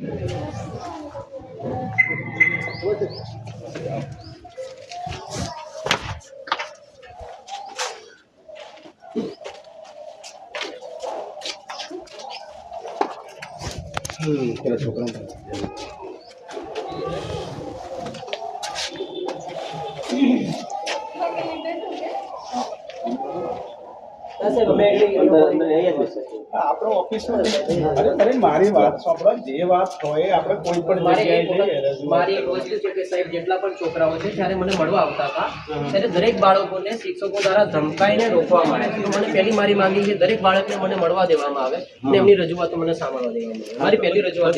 Hmm, kena syukuran. આપણો ઓફિસમાં અરે અરે મારી વાત સાંભળો જે વાત હોય આપણે કોઈ પણ જગ્યાએ એક જઈએ વખત- મારી એક છે કે સાહેબ જેટલા પણ છોકરાઓ છે ત્યારે મને મળવા આવતા હતા ત્યારે દરેક બાળકોને શિક્ષકો દ્વારા ધમકાઈને રોકવામાં આવે તો મને પહેલી મારી માંગણી છે દરેક બાળકને મને મળવા દેવામાં આવે અને એમની રજૂઆતો મને સાંભળવા દેવામાં આવે. મારી પહેલી રજૂઆત.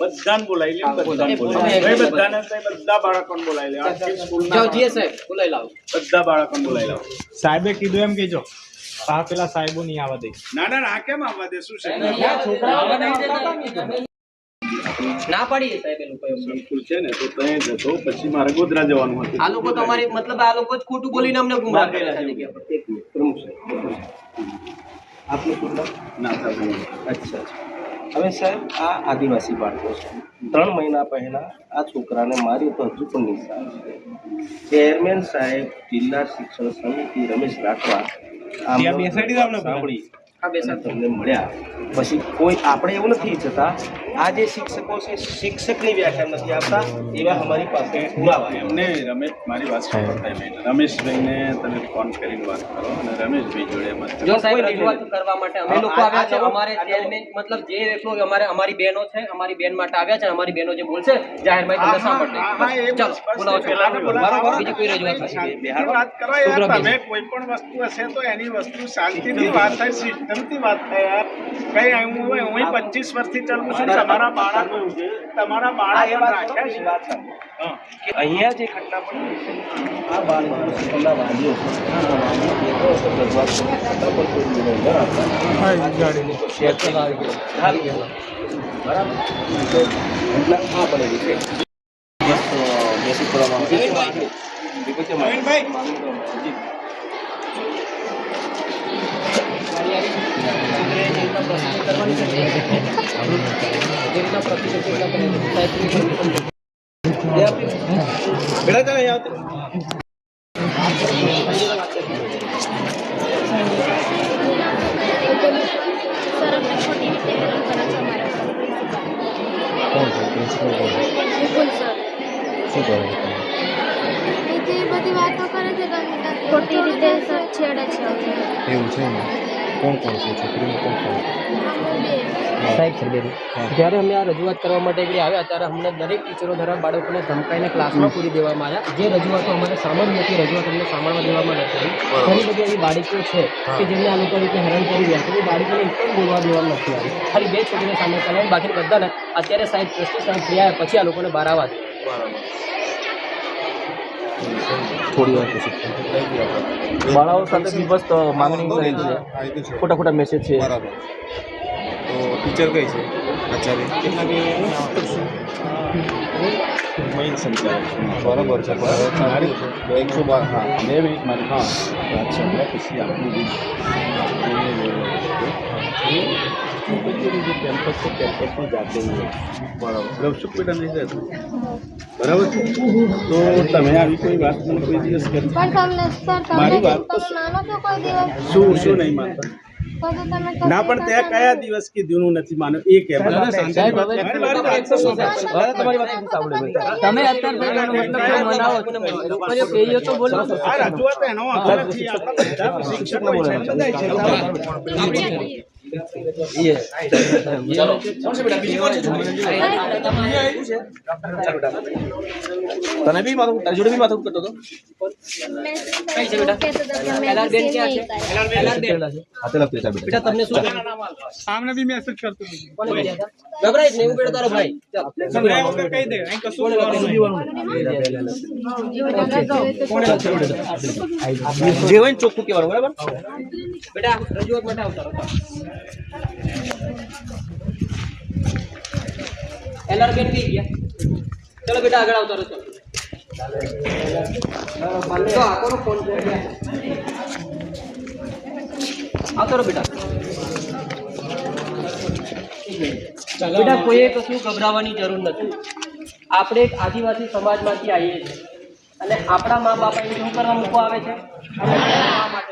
બધાને બોલાવી લે બધાને બોલાવી લે. બધાને બધા બાળકોને બોલાવી લે. જાઓ જીએ સાહેબ બોલાવી લાવો. બધા બાળકોને બોલાવી લાવો. સાહેબે કીધું એમ કેજો આ પેલા સાહેબો નહીં આવવા દે. ના ના ના, કેમ આવવા દે? શું છે? ના પાડીએ સાહેબ એ લોકો સંકુલ છે ને તો તમે જતો પછી મારે ગોધરા જવાનું હતું. આ લોકો તમારી મતલબ આ લોકો જ ખોટું બોલીને અમને ગુમરાહ કર્યા છે. એક મિનિટ પ્રમુખ સાહેબ આપનું શું નામ? ના સાહેબ અચ્છા હવે સાહેબ આ આદિવાસી બાળકો છે. ત્રણ મહિના પહેલા આ છોકરાને માર્યો તો હજુ પણ નિશાન છે. ચેરમેન સાહેબ જિલ્લા શિક્ષણ સમિતિ રમેશ રાઠવા ત્યાં બેસાડી દો આપણે સાંભળી. હા બેસાડ તમને મળ્યા. પછી કોઈ આપણે એવું નથી ઈચ્છતા આ જે શિક્ષકો છે શિક્ષકની વ્યાખ્યા નથી આપતા એવા અમારી પાસે પુરાવા એમને રમેશ મારી વાત રમેશભાઈને તમે ફોન કરીને વાત કરો અને રમેશભાઈ જોડે જો સાહેબ રજૂઆત કરવા માટે અમે લોકો આવ્યા છે. અમારે ચેરમેન મતલબ જે એટલો અમારે અમારી બહેનો છે અમારી બહેન માટે આવ્યા છે અમારી બહેનો જે બોલશે જાહેરમાં તમને સાંભળશે. ચાલો બોલાવો છો. બરાબર? બીજી કોઈ રજૂઆત નથી. વાત કરો યાર તમે કોઈ પણ વસ્તુ હશે તો એની વસ્તુ શાંતિથી વાત થાય સિસ્ટમથી વાત થાય કઈ હું હું પચીસ વર્ષથી ચાલુ છું તમારા બાળક તમારા બાળક રાખ્યા છે વાત સાંભળો. કે અહીંયા જે ઘટના આ પણ. બરાબર એટલે આ છે બસ કરવામાં આવે છે. છે. જે રીતના છે, એટલા. બેટા ચાલો આવતે. બધી વાતો કરે છે ખોટી રીતે છેડે છે. એવું છે ને કોણ કોણ છે છોકરીઓ કોણ કોણ સાહેબ સરબેરી જ્યારે અમે આ રજૂઆત કરવા માટે આગળ આવ્યા ત્યારે અમને દરેક ટીચરો દ્વારા બાળકોને ધમકાઈને ક્લાસમાં પૂરી દેવામાં આવ્યા. જે રજૂઆતો અમારે સામાન્ય નથી રજૂઆત અમને સાંભળવા દેવામાં નથી આવી. ઘણી બધી એવી બાળકો છે કે જેમને આ લોકો રીતે હેરાન કરી રહ્યા છે એ બાળકોને એક પણ બોલવા દેવામાં નથી આવી. ખાલી બે છોકરીને સામે ચલાવી બાકી બધાને અત્યારે સાહેબ ટ્રસ્ટી સાહેબ થયા પછી આ લોકોને બહાર આવવા દે. થોડી વાર પછી. બાળાઓ સાથે દિવસ માંગણી કરી છે. ખોટા ખોટા મેસેજ છે. તો ટીચર કઈ છે? આચાર્ય? બરાબર છે? બરાબર છે એકસો બાર હા. બે મિનિટ મારી હા. અચ્છા પછી આપણું જે છોકરીઓનું જે કેમ્પસ છે કેમ્પસમાં જાતે હોય બરાબર રવસુખ બેટા નહીં રહેતું બરાબર છે તો તમે આવી કોઈ વાત મને કોઈ દિવસ કરી પણ તમને સર તમે મારી વાત તો તમે માનો છો કોઈ દિવસ શું શું નહીં માનતા તો તો તમે ના પણ તે કયા દિવસ કીધું હું નથી માન્યો એ કેમ સાહેબ, હવે મારી મારી વાત તો શું છે? હવે તમારી વાત નથી સાંભળી ભાઈ. તમે અત્યારે છે છે તને બી માથું તારી જોડે બી માથું કરતો હતો કઈ છે બેટા? બેન ક્યાં છે હાથે લખતી હતા બેટા તમને શું આમને બી મેસેજ કરતો જ નહીં બેટા તારો ભાઈ કહી દે કશું કોને લખ્યું? જે હોય ને ચોખ્ખું કહેવાનું બરાબર બેટા રજૂઆત માટે આવતા એલઆર બેન કઈ ગયા. ચલો બેટા આગળ આવતા રહો ચલો. તો આ ફોન છે? આવતો રહો બેટા. બેટા કોઈએ કશું ગભરાવાની જરૂર નથી. આપણે એક આદિવાસી સમાજમાંથી આવીએ છીએ. અને આપણા મા બાપ અહીં શું કરવા મૂકવા આવે છે?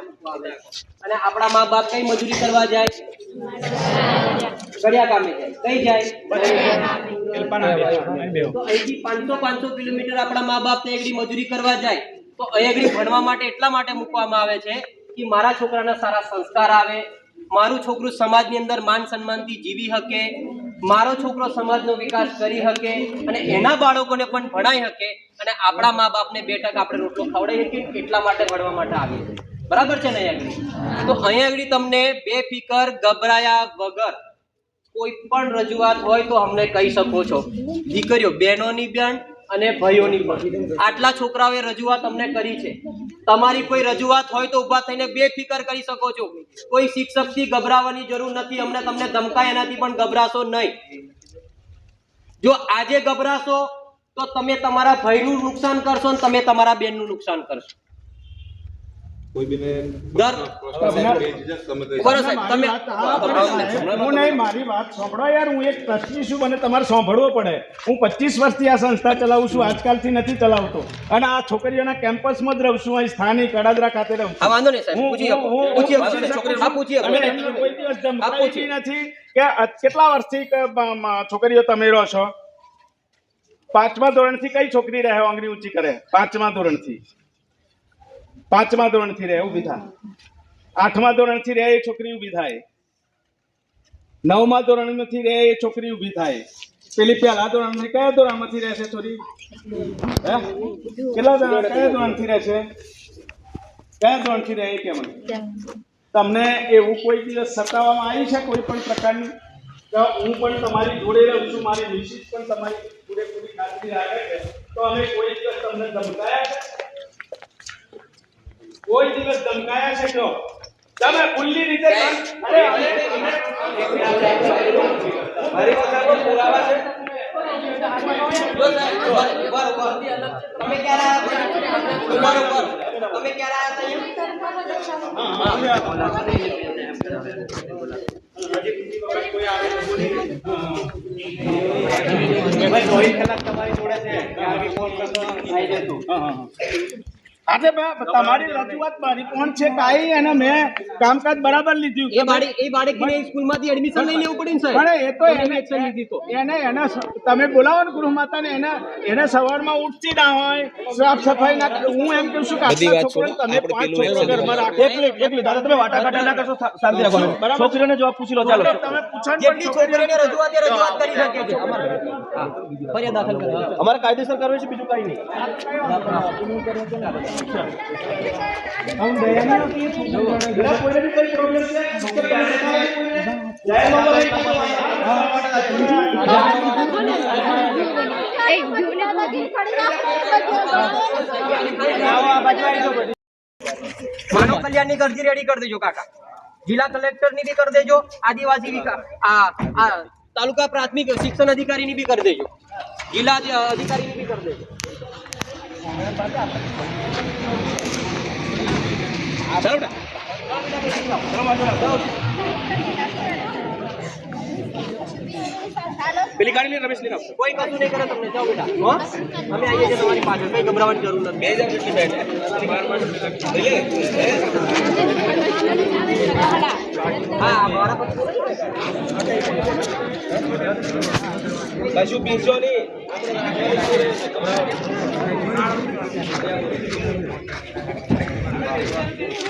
મૂકવા આવે છે. અને આપણા મા બાપ કઈ મજૂરી કરવા જાય? ગળિયા કામે જાય. કઈ જાય? તો અહીંથી પાંચસો પાંચસો કિલોમીટર આપણા મા બાપ ને એકડી મજૂરી કરવા જાય. તો અહીં ભણવા માટે એટલા માટે મૂકવામાં આવે છે કે મારા છોકરાના સારા સંસ્કાર આવે મારું છોકરું સમાજની અંદર માન સન્માનથી જીવી શકે મારો છોકરો સમાજનો વિકાસ કરી શકે અને એના બાળકોને પણ ભણાઈ શકે અને આપણા મા બાપને બે ટકા આપણે રોટલો ખવડાવી શકીએ એટલા માટે ભણવા માટે આવી છે બરાબર છે ને અહીંયા આગળ? તો અહીંયા આગળ તમને બે ફિકર ગભરાયા વગર કોઈ પણ રજૂઆત હોય તો અમને કહી શકો છો. દીકરીઓ, બહેનોની બેન અને ભાઈઓની પણ આટલા છોકરાઓએ રજૂઆત અમને કરી છે. તમારી કોઈ રજૂઆત હોય તો ઊભા થઈને બે ફિકર કરી શકો છો. કોઈ શિક્ષકથી ગભરાવાની જરૂર નથી. અમને તમને ધમકાય એનાથી પણ ગભરાશો નહીં. જો આજે ગભરાશો, તો તમે તમારા ભાઈનું નુકસાન કરશો અને તમે તમારા બેનનું નુકસાન કરશો. દર બરોબર સાહેબ તમે હું નહીં મારી વાત સાંભળો યાર હું એક ટ્રસ્ટી છું મને તમારે સાંભળવો પડે. હું પચીસ વર્ષથી આ સંસ્થા ચલાવું છું આજકાલથી નથી ચલાવતો. અને આ છોકરીઓના કેમ્પસમાં જ રહું છું અહીં સ્થાનિક અડાદરા ખાતે રહું છું. વાંધો નહીં સાહેબ હું- પૂછી. નથી કે કેટલા વર્ષથી છોકરીઓ તમે રહો છો? પાંચમા ધોરણથી કઈ છોકરી રહે આંગળી ઊંચી કરે? પાંચમા ધોરણથી. પાંચમા ધોરણથી રહે ઊભી થાય આઠમા ધોરણથી રહે એ છોકરી ઊભી થાય. નવમા ધોરણમાંથી રહે એ છોકરી ઊભી થાય. પેલી પહેલા ધોરણથી કયા ધોરણમાંથી રહેશે છોરી? કેટલા ધોરણ? કયા ધોરણથી રહેશે કયા ધોરણથી રહે એ મને તમને એવું કોઈ દિવસ સતાવવામાં આવી છે કોઈ પણ પ્રકારની? તો હું પણ તમારી જોડે રહું છું, મારી નિશ્ચિત પણ તમારી પૂરેપૂરી ખાતરી રાખે છે. તો અમે કોઈ દિવસ તમને ધમકાયા છે? કોઈ દિવસ ધમકાયા છે જો તમે ખુલ્લી રીતે અરે અરે તમે ક્યારે આવ્યા તમે ક્યારે આવ્યા હતા આજે બે- તમારી રજૂઆત મારી કોણ છે? કાઈ અને મેં કામકાજ બરાબર લીધું. એ બાળક એ બાળકને સ્કૂલમાંથી એડમિશન લઈ લેવું પડે સર પણ એ તો એને એક્શન લીધી તો. એને એને તમે બોલાવો ને ગૃહ માતાને એને એને સવારમાં ઉઠતી ના હોય સાફ સફાઈ ના હું એમ કહું છું કે છોકરાને તમે પાંચ છોકરો ઘરમાં રાખો. એક મિનિટ એક મિનિટ દાદા તમે વાટાઘાટા ના કરશો શાંતિ રાખો. બરાબર. છોકરીઓને જવાબ પૂછી લો ચાલો. તમે પૂછો ને જેટલી છોકરીઓને છોકરીઓને રજૂઆત એ રજૂઆત કરી શકે છે. અમારે ફરિયાદ દાખલ કરો. અમારે કાયદેસર કરવું છે બીજું કાઈ નહીં. માનવ કલ્યાણની અરજી રેડી કરી દેજો કાકા. જિલ્લા કલેક્ટરની બી કરી દેજો, આદિવાસી વિકા- આ આ તાલુકા પ્રાથમિક શિક્ષણ અધિકારીની બી કરી દેજો. જિલ્લા અધિ- અધિકારીની બી કરી દેજો. પેલી ગાડી લઈને રમેશ લઈને આવશો કોઈ કશું નહીં કરે તમને. જાઓ બેટા. અમે આવીએ છીએ તમારી પાછળ. કઈ ગભરાવાની જરૂર નથી. બે હજાર જેટલી હા પર કશું પીશો નહીં.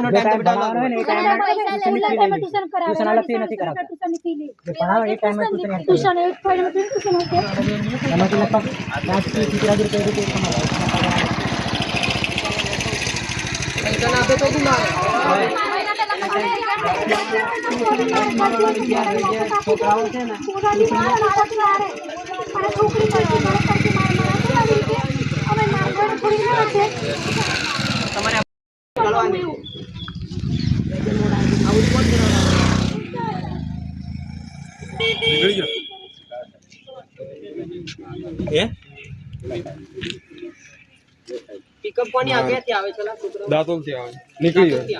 ટ્યુશનનો ટાઈમ તો બેટા પૈસા ના આપે તો શું ના આવે? છોકરાઓ છે ને છોકરી તમારે પિકઅપ કોની આવે ત્યાં આવે છે લા છોકરાઓ? આવે નીકળી છે?